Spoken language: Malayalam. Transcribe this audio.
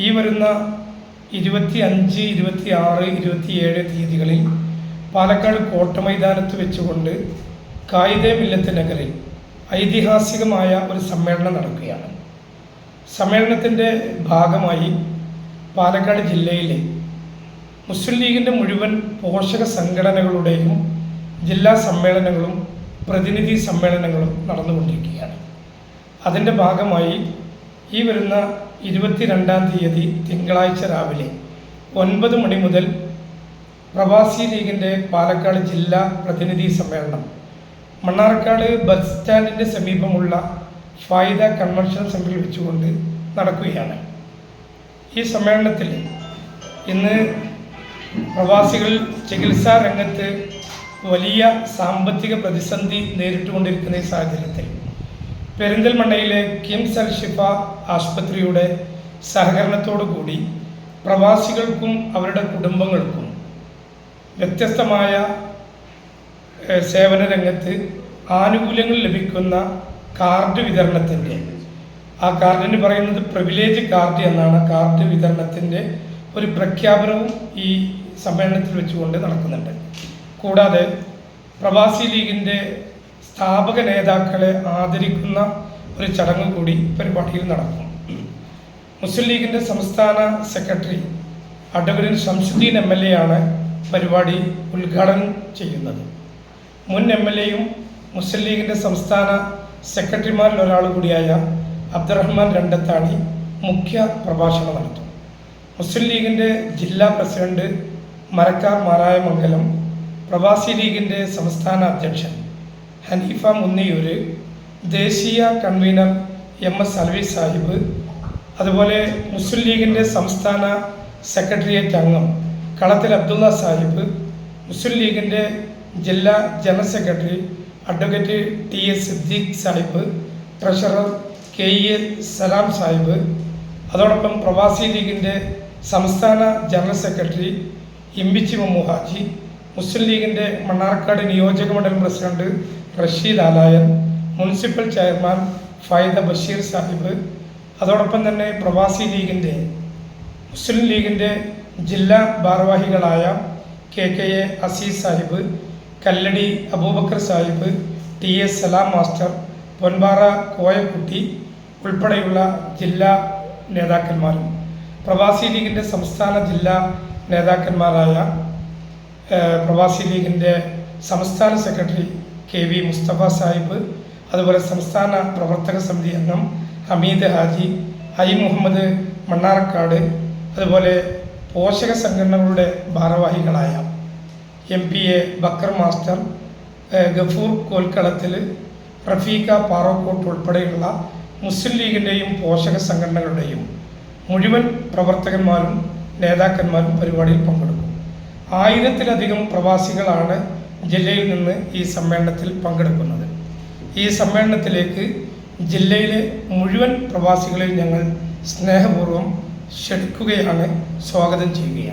ഈ വരുന്ന ഇരുപത്തി അഞ്ച് ഇരുപത്തി ആറ് ഇരുപത്തിയേഴ് തീയതികളിൽ പാലക്കാട് കോട്ട മൈതാനത്ത് വെച്ചുകൊണ്ട് കായിദേ മില്ലത്ത് നഗറിൽ ഐതിഹാസികമായ ഒരു സമ്മേളനം നടക്കുകയാണ്. സമ്മേളനത്തിന്റെ ഭാഗമായി പാലക്കാട് ജില്ലയിലെ മുസ്ലിം ലീഗിന്റെ മുഴുവൻ പോഷക സംഘടനകളുടെയും ജില്ലാ സമ്മേളനങ്ങളും പ്രതിനിധി സമ്മേളനങ്ങളും നടന്നുകൊണ്ടിരിക്കുകയാണ്. അതിന്റെ ഭാഗമായി ഈ വരുന്ന ഇരുപത്തിരണ്ടാം തീയതി തിങ്കളാഴ്ച രാവിലെ ഒൻപത് മണി മുതൽ പ്രവാസി ലീഗിന്റെ പാലക്കാട് ജില്ലാ പ്രതിനിധി സമ്മേളനം. മണ്ണാർക്കാട് ബസ് സ്റ്റാൻഡിന്റെ സമീപമുള്ള ഫായിദ കൺവെൻഷൻ സെന്ററിൽ വെച്ചുകൊണ്ട് നടക്കുകയാണ്. ഈ സമ്മേളനത്തിൽ ഇന്ന് പ്രവാസികൾ ചികിത്സാ രംഗത്ത് വലിയ സാമ്പത്തിക പ്രതിസന്ധി നേരിട്ടുകൊണ്ടിരിക്കുന്ന ഈ സാഹചര്യത്തിൽ പെരിന്തൽമണ്ണയിലെ കിംസ് അൽ ഷിഫ ആശുപത്രിയുടെ സഹകരണത്തോടു കൂടി പ്രവാസികൾക്കും അവരുടെ കുടുംബങ്ങൾക്കും വ്യത്യസ്തമായ സേവന രംഗത്ത് ആനുകൂല്യങ്ങൾ ലഭിക്കുന്ന കാർഡ് വിതരണത്തിന്റെ ആ കാർഡിന് പറയുന്നത് പ്രിവിലേജ് കാർഡ് എന്നാണ്. കാർഡ് വിതരണത്തിന്റെ ഒരു പ്രഖ്യാപനവും ഈ സമ്മേളനത്തിൽ വെച്ചുകൊണ്ട് നടക്കുന്നുണ്ട്. കൂടാതെ പ്രവാസി ലീഗിന്റെ സ്ഥാപക നേതാക്കളെ ആദരിക്കുന്ന ഒരു ചടങ്ങ് കൂടി പരിപാടിയിൽ നടക്കും. മുസ്ലിം ലീഗിന്റെ സംസ്ഥാന secretary advocate Shamsuddin M L A ആണ് പരിപാടി ഉദ്ഘാടനം ചെയ്യുന്നത്. മുൻ എം എൽ എയും മുസ്ലിം ലീഗിന്റെ സംസ്ഥാന സെക്രട്ടറിമാരിൽ ഒരാൾ കൂടിയായ അബ്ദുറഹ്മാൻ രണ്ടത്താണി മുഖ്യ പ്രഭാഷണം നടത്തും. മുസ്ലിം ലീഗിന്റെ ജില്ലാ പ്രസിഡന്റ് മരക്കാർ മാരായമംഗലം പ്രവാസി ലീഗിന്റെ സംസ്ഥാന അധ്യക്ഷൻ ഹനീഫ മുന്നിയൂര് ദേശീയ convener M S Alvi Sahib അതുപോലെ മുസ്ലിം ലീഗിന്റെ സംസ്ഥാന സെക്രട്ടേറിയറ്റ് അംഗം കളത്തിൽ അബ്ദുള്ള സാഹിബ് മുസ്ലിം ലീഗിന്റെ ജില്ലാ general secretary advocate T S Siddique Sahib treasurer K E Salam Sahib അതോടൊപ്പം പ്രവാസി ലീഗിന്റെ സംസ്ഥാന general secretary Imbichi Mammuhaji Muslim ലീഗിന്റെ മണ്ണാർക്കാട് നിയോജക മണ്ഡലം president Rasheed Alayan municipal chairman Faida Basheer Sahib അതോടൊപ്പം തന്നെ പ്രവാസി ലീഗിന്റെ മുസ്ലിം ലീഗിന്റെ ജില്ലാ ഭാരവാഹികളായ K K A Azeez Sahib Kalladi Aboobacker Sahib T S Salam master Ponpara Koyakutty ഉൾപ്പെടെയുള്ള ജില്ലാ നേതാക്കന്മാരും പ്രവാസി ലീഗിന്റെ സംസ്ഥാന ജില്ലാ നേതാക്കന്മാരായ പ്രവാസി ലീഗിന്റെ സംസ്ഥാന secretary K V Musthafa Sahib അതുപോലെ സംസ്ഥാന പ്രവർത്തക സമിതി അംഗം ഹമീദ് ഹാജി ഐ മുഹമ്മദ് മണ്ണാർക്കാട് അതുപോലെ പോഷക സംഘടനകളുടെ ഭാരവാഹികളായ M P A Bakkar master Gafoor കോൽക്കളത്തിൽ Rafiqa Parokkot ഉൾപ്പെടെയുള്ള മുസ്ലിം ലീഗിന്റെയും പോഷക സംഘടനകളുടെയും മുഴുവൻ പ്രവർത്തകന്മാരും നേതാക്കന്മാരും പരിപാടിയിൽ പങ്കെടുക്കും. ആയിരത്തിലധികം പ്രവാസികളാണ് ജില്ലയിൽ നിന്ന് ഈ സമ്മേളനത്തിൽ പങ്കെടുക്കുന്നത്. ഈ സമ്മേളനത്തിലേക്ക് ജില്ലയിലെ മുഴുവൻ പ്രവാസികളെയും ഞങ്ങൾ സ്നേഹപൂർവം ക്ഷണിക്കുകയാണ് സ്വാഗതം ചെയ്യുകയാണ്.